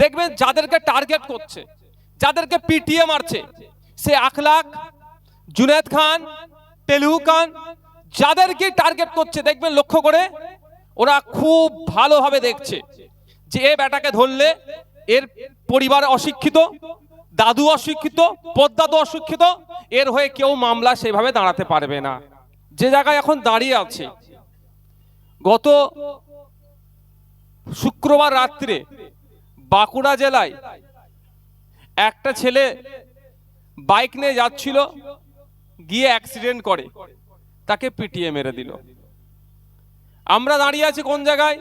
দেখবেন যাদেরকে টার্গেট করছে, যাদেরকে পিটিএ মারছে, সে আখলাক জুনেদ খান তেলহু খান, যাদেরকে টার্গেট করছে, দেখবেন লক্ষ্য করে ওরা খুব ভালোভাবে দেখছে যে এ বেটাকে ধরলে এর পরিবার অশিক্ষিত, দাদু অশিক্ষিত, পদ্মাদু অশিক্ষিত, এর হয়ে কেউ মামলা সেভাবে দাঁড়াতে পারবে না। যে জায়গায় এখন দাঁড়িয়ে আছে, গত শুক্রবার রাত্রে বাঁকুড়া জেলায় একটা ছেলে বাইক নিয়ে যাচ্ছিল, গিয়ে অ্যাক্সিডেন্ট করে। তাকে পিটিয়ে মেরে দিল। আমরা দাঁড়িয়ে আছি কোন জায়গায়?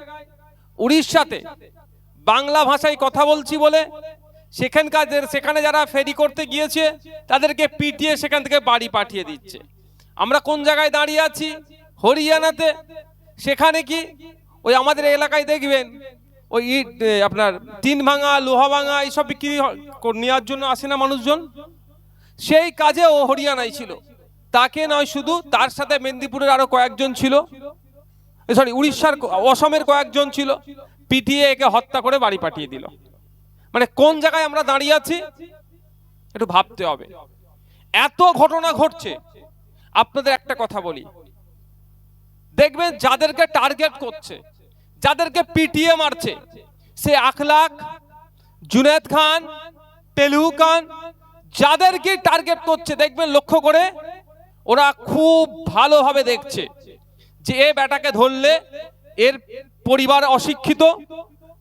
উড়িষ্যাতে। বাংলা ভাষায় কথা বলছি বলে সেখানকার সেখানে যারা ফেরি করতে গিয়েছে, তাদেরকে পিটিয়ে সেখান থেকে বাড়ি পাঠিয়ে দিচ্ছে। আমরা কোন জায়গায় দাঁড়িয়ে আছি? হরিয়ানাতে। সেখানে কি? ওই আমাদের এলাকায় দেখবেন ওই ইট আপনার টিন ভাঙা, লোহা ভাঙা, এইসব বিক্রি নেওয়ার জন্য আসে না মানুষজন? সেই কাজে ও হরিয়ানায় ছিল। তাকে নয়, শুধু তার সাথে মেদিনীপুরের আরও কয়েকজন ছিল। সরি উড়িষ্যার অসমের কয়েকজন ছিল। পিটিয়ে একে হত্যা করে বাড়ি পাঠিয়ে দিল। মানে কোন জায়গায় আমরা দাঁড়িয়ে আছি? একটু ভাবতে হবে। এত ঘটনা ঘটছে। আপনাদের একটা কথা বলি। দেখবেন যাদেরকে টার্গেট করছে যাদেরকে পিটিএ মারছে, সে আখলাক, জুনেদ খান তেলহু খান, যাদেরকে টার্গেট করছে, দেখবেন লক্ষ্য করে ওরা খুব ভালোভাবে দেখছে যে এ বেটাকে ধরলে এর পরিবার অশিক্ষিত,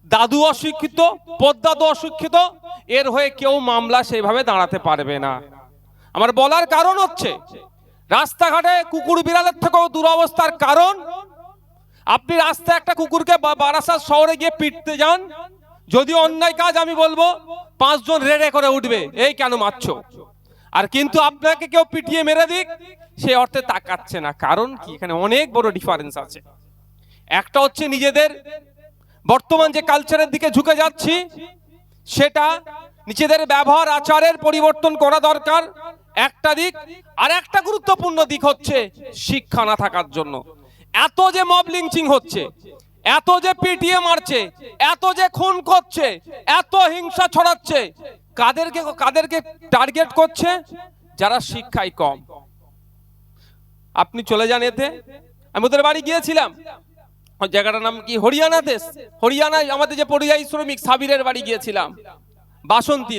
দাদু অশিক্ষিত পদ্দাদু অশিক্ষিত, এর হয়ে কেউ মামলা সেভাবে দাঁড়াতে পারবে না। আমার বলার কারণ হচ্ছে, রাস্তাঘাটে কুকুর বিড়ালের থেকেও দুরবস্থার কারণ আপনি রাস্তায় একটা কুকুরকে বারাসাত শহরে গিয়ে পিটতে যান, যদি অন্যায় কাজ আমি বলব, পাঁচজন রেড়ে করে উঠবে, এই কেন মারছো? আর কিন্তু আপনাকে কেউ পিটিয়ে মেরে দিক, সে অর্থে তাকাচ্ছে না। কারণ কি? এখানে অনেক বড় ডিফারেন্স আছে। একটা হচ্ছে নিজেদের বর্তমান যে কালচারের দিকে ঝুঁকে যাচ্ছি, সেটা নিজেদের ব্যবহার, আচারের পরিবর্তন করা দরকার। একটা দিক আর একটা গুরুত্বপূর্ণ দিক হচ্ছে শিক্ষা না থাকার জন্য। এত যে মব লিঞ্চিং হচ্ছে, এত যে পিটিএ মারছে, এত যে খুন করছে, এত হিংসা ছড়াচ্ছে, কাদেরকে কাদেরকে টার্গেট করছে? যারা শিক্ষায় কম। আপনি চলে যান এতে। আমি ওদের বাড়ি গিয়েছিলাম। জায়গাটার নাম কি? হরিয়ানা দেশ। হরিয়ানায় আমাদের যে পরিযায়ী শ্রমিক সাবিরের বাড়ি গিয়েছিলাম। বাসন্তী।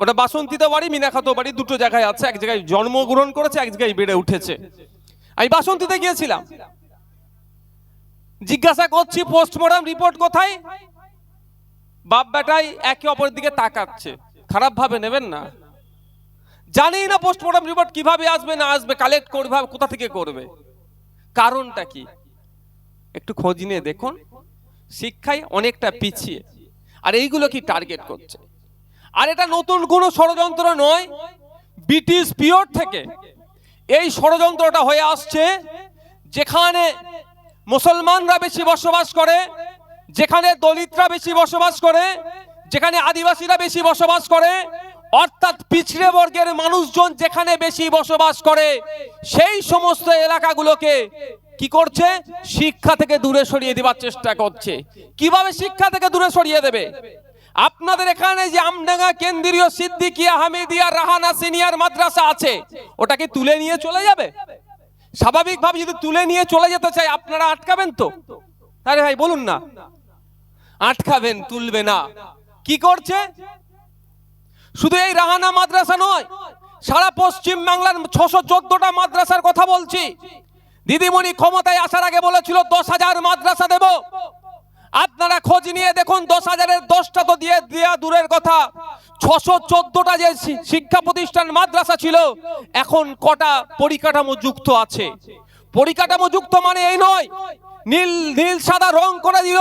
ওটা বাসন্তীতে বাড়ি মিনাখাতো বাড়ি, দুটো জায়গায় আছে। এক জায়গায় জন্মগ্রহণ করেছে, এক জায়গায় বেড়ে উঠেছে। আমি বাসন্তীতে গিয়েছিলাম। জিজ্ঞাসা করছি, পোস্টমর্টম রিপোর্ট কোথায়? বাপ বেটাই একে অপরের দিকে তাকাচ্ছে। খারাপ ভাবে নেবেন না। জানি না পোস্টমর্টম রিপোর্ট কীভাবে আসবে, না আসবে, কালেক্ট করবে কোথা থেকে করবে। কারণটা কি? একটু খোঁজ নিয়ে দেখুন। শিক্ষায় অনেকটা পিছিয়ে। আর এইগুলো কি টার্গেট করছে? আর এটা নতুন কোনো ষড়যন্ত্র নয়। ব্রিটিশ পিরিয়ড থেকে এই ষড়যন্ত্রটা হয়ে আসছে যেখানে মুসলমানরা বেশি বসবাস করে, যেখানে দলিতরা বেশি বসবাস করে, যেখানে আদিবাসীরা বেশি বসবাস করে, অর্থাৎ পিছড়ে বর্গের মানুষজন যেখানে বেশি বসবাস করে, সেই সমস্ত এলাকাগুলোকে কি করছে? শিক্ষা থেকে দূরে সরিয়ে দেওয়ার চেষ্টা করছে। কীভাবে শিক্ষা থেকে দূরে সরিয়ে দেবে? আপনাদের এখানে যে আমডাঙ্গা কেন্দ্রীয় সিদ্দিকিয়া হামিদিয়া রাহানা সিনিয়র মাদ্রাসা আছে ওটাকে তুলে নিয়ে চলে যাবে? স্বাভাবিকভাবে যদি তুলে নিয়ে চলে যেতে চাই আপনারা আটকাবেন তো? আরে ভাই, বলুন না। আটকাবেন, তুলবে না। কি করছে? শুধু এই রাহানা মাদ্রাসা নয়, সারা পশ্চিম বাংলার ছশো চোদ্দটা মাদ্রাসার কথা বলছি। দিদিমণি ক্ষমতায় আসার আগে বলেছিল, দশ হাজার মাদ্রাসা দেব। আপনারা খোঁজ নিয়ে দেখুন, দশ হাজারের দশটা তো দিয়ে দেওয়া দূরের কথা। ছশো চোদ্দটা যে শিক্ষা প্রতিষ্ঠান, মাদ্রাসা ছিল, এখন কটা পরিকাঠামো যুক্ত আছে। পরিকাঠামো যুক্ত মানে এই নয়, নীল নীল, সাদা রং করে দিল,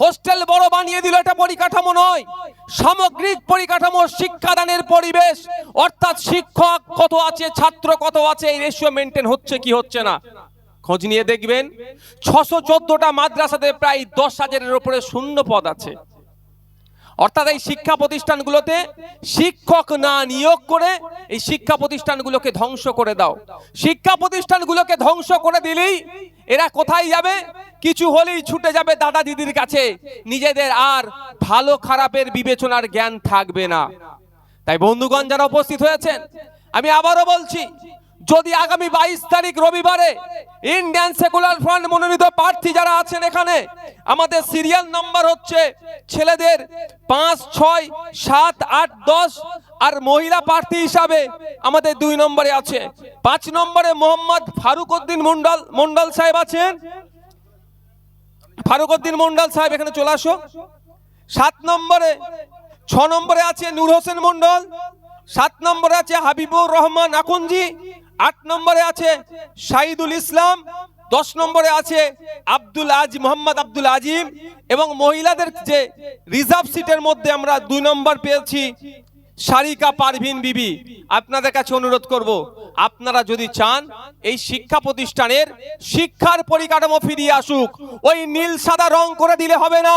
হোস্টেল বড় বানিয়ে দিল, এটা পরিকাঠামো নয়। সামগ্রিক পরিকাঠামো, শিক্ষাদানের পরিবেশ, অর্থাৎ শিক্ষক কত আছে, ছাত্র কত আছে, এই রেশিও মেনটেন হচ্ছে কি হচ্ছে না? খোঁজ নিয়ে দেখবেন, ছশো চোদ্দটা মাদ্রাসাতে প্রায় দশ হাজারের উপরে শূন্য পদ আছে। অর্থাৎ এই শিক্ষা প্রতিষ্ঠানগুলোতে শিক্ষক না নিয়োগ করে এই শিক্ষা প্রতিষ্ঠানগুলোকে ধ্বংস করে দাও। শিক্ষা প্রতিষ্ঠানগুলোকে ধ্বংস করে দিলেই এরা কোথায় যাবে? কিছু হলেই ছুটে যাবে দাদা দিদির কাছে। নিজেদের আর ভালো খারাপের বিবেচনার জ্ঞান থাকবে না। তাই বন্ধুগণ যারা উপস্থিত হয়েছেন, আমি আবারও বলছি যদি আগামী বাইশ তারিখ রবিবারে ইন্ডিয়ান সেকুলার ফ্রন্ট মনোনীত প্রার্থী যারা আছেন এখানে, আমাদের সিরিয়াল নাম্বার হচ্ছে ছেলেদের পাঁচ, ছয়, সাত, আট, দশ আর মহিলা প্রার্থী হিসাবে আমাদের দুই নম্বরে আছে। পাঁচ নম্বরে মোহাম্মদ ফারুক উদ্দিন মন্ডল মন্ডল সাহেব আছেন। ফারুক উদ্দিন মন্ডল সাহেব, এখানে চলে আসো। সাত নম্বরে, ছ নম্বরে আছে নূর হোসেন মন্ডল সাত নম্বরে আছে হাবিবুর রহমান আকুঞ্জি আট নম্বরে আছে শাহিদুল ইসলাম, দশ নম্বরে আছে আব্দুল আজ, মোহাম্মদ আব্দুল আজিম এবং মহিলাদের যে রিজার্ভ সিটের মধ্যে আমরা দুই নম্বর পেয়েছি সারিকা পারভিন বিবি। আপনাদের কাছে অনুরোধ করব, আপনারা যদি চান, এই শিক্ষা প্রতিষ্ঠানের শিক্ষার পরিকাঠামো ফিরিয়ে আসুক। ওই নীল সাদা রং করে দিলে হবে না।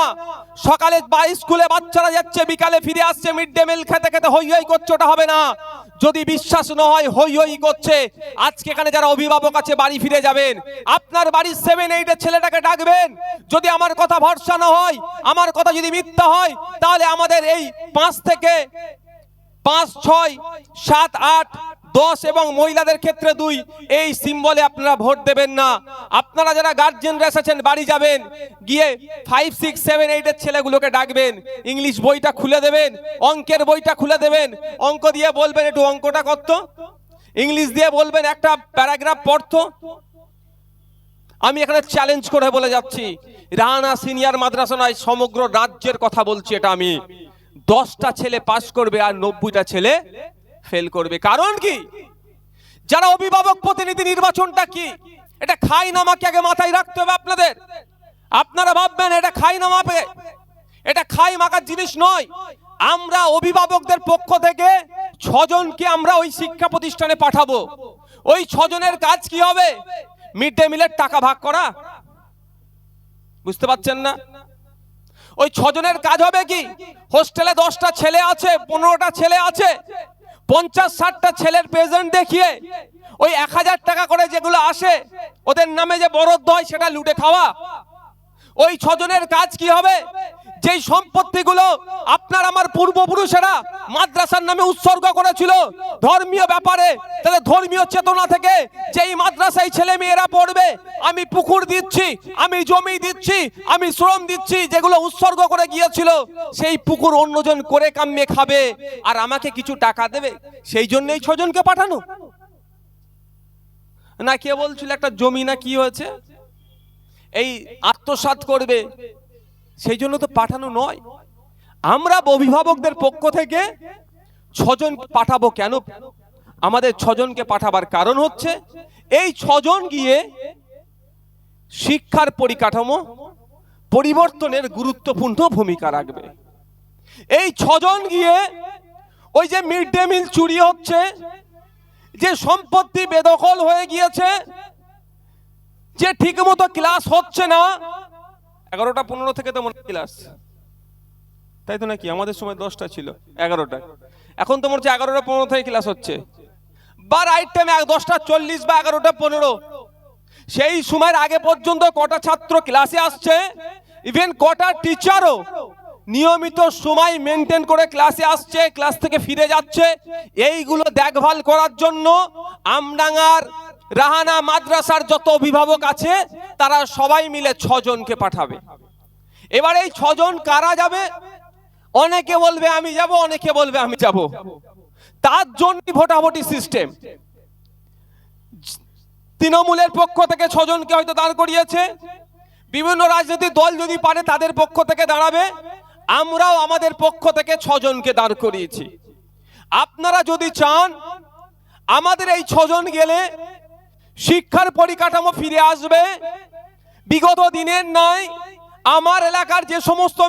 সকালে বা স্কুলে বাচ্চারা যাচ্ছে, বিকালে ফিরে আসছে, মিড ডে মিল খেতে খেতে হই হই করছে ওটা হবে না। যদি বিশ্বাস না হয়, হই হই করছে। আজকে এখানে যারা অভিভাবক আছে, বাড়ি ফিরে যাবেন। আপনার বাড়ির সেভেন এইটের ছেলেটাকে ডাকবেন। যদি আমার কথা ভরসা না হয়, আমার কথা যদি মিথ্যা হয়, তাহলে আমাদের এই পাঁচ থেকে পাঁচ, ছয়, সাত, আট দশ এবং মহিলাদের ক্ষেত্রে দুই, এই সিম্বলে আপনারা ভোট দেবেন না। আপনারা যারা গার্জেনরা এসেছেন, বাড়ি যাবেন, গিয়ে ফাইভ সিক্স সেভেন এইটের ছেলেগুলোকে ডাকবেন ইংলিশ বইটা খুলে দেবেন, অঙ্কের বইটা খুলে দেবেন, অঙ্ক দিয়ে বলবেন, একটু অঙ্কটা করত। ইংলিশ দিয়ে বলবেন, একটা প্যারাগ্রাফ পড়তো। আমি এখানে চ্যালেঞ্জ করে বলে যাচ্ছি। রানা সিনিয়র মাদ্রাসা নয়, সমগ্র রাজ্যের কথা বলছি এটা আমি। দশটা ছেলে পাশ করবে আর নব্বইটা ছেলে ফেল করবে। কারণ কি? যারা অভিভাবক প্রতিনিধি নির্বাচনটা কি? এটা খাই নামাকে আগে মাথায় রাখতে হবে আপনাদের। আপনারা ভাববেন, এটা খাই নামাবে এটা খাই মাখার জিনিস নয়। আমরা অভিভাবকদের পক্ষ থেকে ছজনকে আমরা ওই শিক্ষা প্রতিষ্ঠানে পাঠাবো। ওই ছজনের কাজ কি হবে? মিড ডে মিলের টাকা ভাগ করা। বুঝতে পারছেন না? ওই ছজনের কাজ হবে কি? হোস্টেলে দশটা ছেলে আছে, পনেরোটা ছেলে আছে। পঞ্চাশ ষাটটা ছেলের প্রেজেন্ট দেখিয়ে ওই এক হাজার টাকা করে যেগুলো আসে, ওদের নামে যে বরদ্দ হয় সেটা লুটে খাওয়া। ওই ছজনের কাজ কি হবে? যেই সম্পত্তিগুলো আপনার আমার পূর্বপুরুষেরা মাদ্রাসার নামে উৎসর্গ করেছিল, ধর্মীয় ব্যাপারে তাদের ধর্মীয় চেতনা থেকে যেই মাদ্রাসায় ছেলে মেয়েরা পড়বে, আমি পুকুর দিচ্ছি, আমি জমি দিচ্ছি, আমি শ্রম দিচ্ছি, যেগুলো উৎসর্গ করে গিয়েছিল, সেই পুকুর অন্যজন করে কামিয়ে খাবে, আর আমাকে কিছু টাকা দেবে, সেই জন্যই ছজনকে পাঠানো। না, কে বলছিল একটা জমি না কি হয়েছে? এই আত্মসাৎ করবে সেই জন্য তো পাঠানো নয়। আমরা অভিভাবকদের পক্ষ থেকে ছজন পাঠাবো কেন? আমাদের ছজনকে পাঠাবার কারণ হচ্ছে, এই ছজন গিয়ে শিক্ষার পরিকাঠামো, পরিবর্তনের গুরুত্বপূর্ণ ভূমিকা রাখবে। এই ছজন গিয়ে ওই যে মিড ডে মিল চুরি হচ্ছে, যে সম্পত্তি বেদখল হয়ে গিয়েছে, যে ঠিকমতো ক্লাস হচ্ছে না এগারোটা পনেরো থেকে তো মনে ক্লাস তাই তো নাকি? আমাদের সময় দশটা ছিল, এগারোটা। এখন তো মনে এগারোটা পনেরো থেকে ক্লাস হচ্ছে। বা রাইট টাইমে দশটা চল্লিশ বা এগারোটা পনেরো। সেই সময়ের আগে পর্যন্ত কটা ছাত্র ক্লাসে আসছে? ইভেন কটা টিচারও নিয়মিত সময় মেনটেন করে ক্লাসে আসছে ক্লাস থেকে ফিরে যাচ্ছে। এইগুলো দেখভাল করার জন্য আমডাঙ্গার রাহানা মাদ্রাসার যত অভিভাবক আছে, তারা সবাই মিলে ছজনকে পাঠাবে। এবার এই ছজন কারা যাবে? অনেকে বলবে, আমি যাব। অনেকে বলবে, আমি যাব। তার জন্য ভোটাভুটি সিস্টেম। তৃণমূলের পক্ষ থেকে ছজনকে হয়তো দাঁড় করিয়েছে। বিভিন্ন রাজনৈতিক দল যদি পারে, তাদের পক্ষ থেকে দাঁড়াবে। আমরাও আমাদের পক্ষ থেকে ছজনকে দাঁড় করিয়েছি। আপনারা যদি চান, আমাদের এই ছজন গেলে শিক্ষার পরিকাঠামো ফিরে আসবে। বিগত দিনের নাই আমার এলাকার যে সমস্ত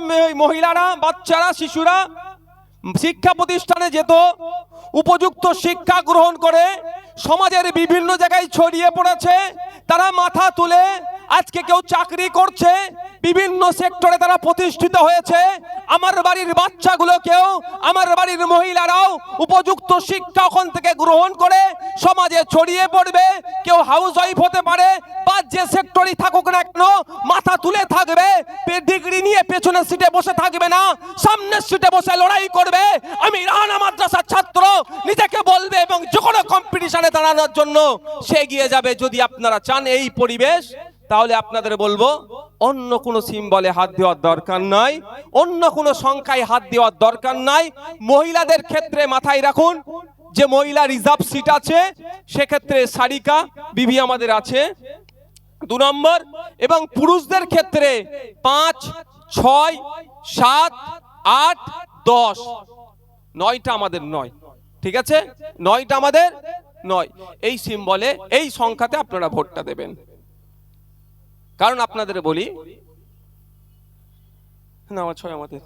মহিলারা, বাচ্চারা, শিশুরা শিক্ষা প্রতিষ্ঠানে যেত, উপযুক্ত শিক্ষা গ্রহণ করে সমাজের বিভিন্ন জায়গায় ছড়িয়ে পড়েছে, তারা মাথা তুলে আজকে কেউ চাকরি করছে, বিভিন্ন সেক্টরে তারা প্রতিষ্ঠিত হয়েছে। আমার বাড়ির বাচ্চাগুলোকেও আমার বাড়ির মহিলারাও উপযুক্ত শিক্ষা ওখান থেকে গ্রহণ করে সমাজে ছড়িয়ে পড়বে। কেউ হাউস ওয়াইফ হতে পারে, বা যে সেক্টরই থাকুক না কেন, মাথা তুলে থাকবে ডিগ্রি নিয়ে পেছনের সিটে বসে থাকবে না, সামনের সিটে বসে লড়াই করবে। আমি রানা মাদ্রাসার ছাত্র, নিজেকে বলবে এবং যে কোনো কম্পিটিশনে দাঁড়ানোর জন্য সে এগিয়ে যাবে যদি আপনারা চান এই পরিবেশ। তাহলে আপনাদের বলব, অন্য কোনো সিম্বলে হাত দেওয়ার দরকার নাই, অন্য কোনো সংখ্যায় হাত দেওয়ার দরকার নাই। মহিলাদের ক্ষেত্রে মাথায় রাখুন, যে মহিলা রিজার্ভ সিট আছে, সেক্ষেত্রে সারিকা, বিবি আমাদের আছে। দু নম্বর, এবং পুরুষদের ক্ষেত্রে পাঁচ, ছয়, সাত, আট, দশ। নয়টা আমাদের নয়, ঠিক আছে? নয়টা আমাদের নয়। এই সিম্বলে এই সংখ্যাতে আপনারা ভোটটা দেবেন। কারণ আপনাদের বলি না আমার ছয় আমাদের।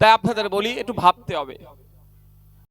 তাই আপনাদের বলি একটু ভাবতে হবে।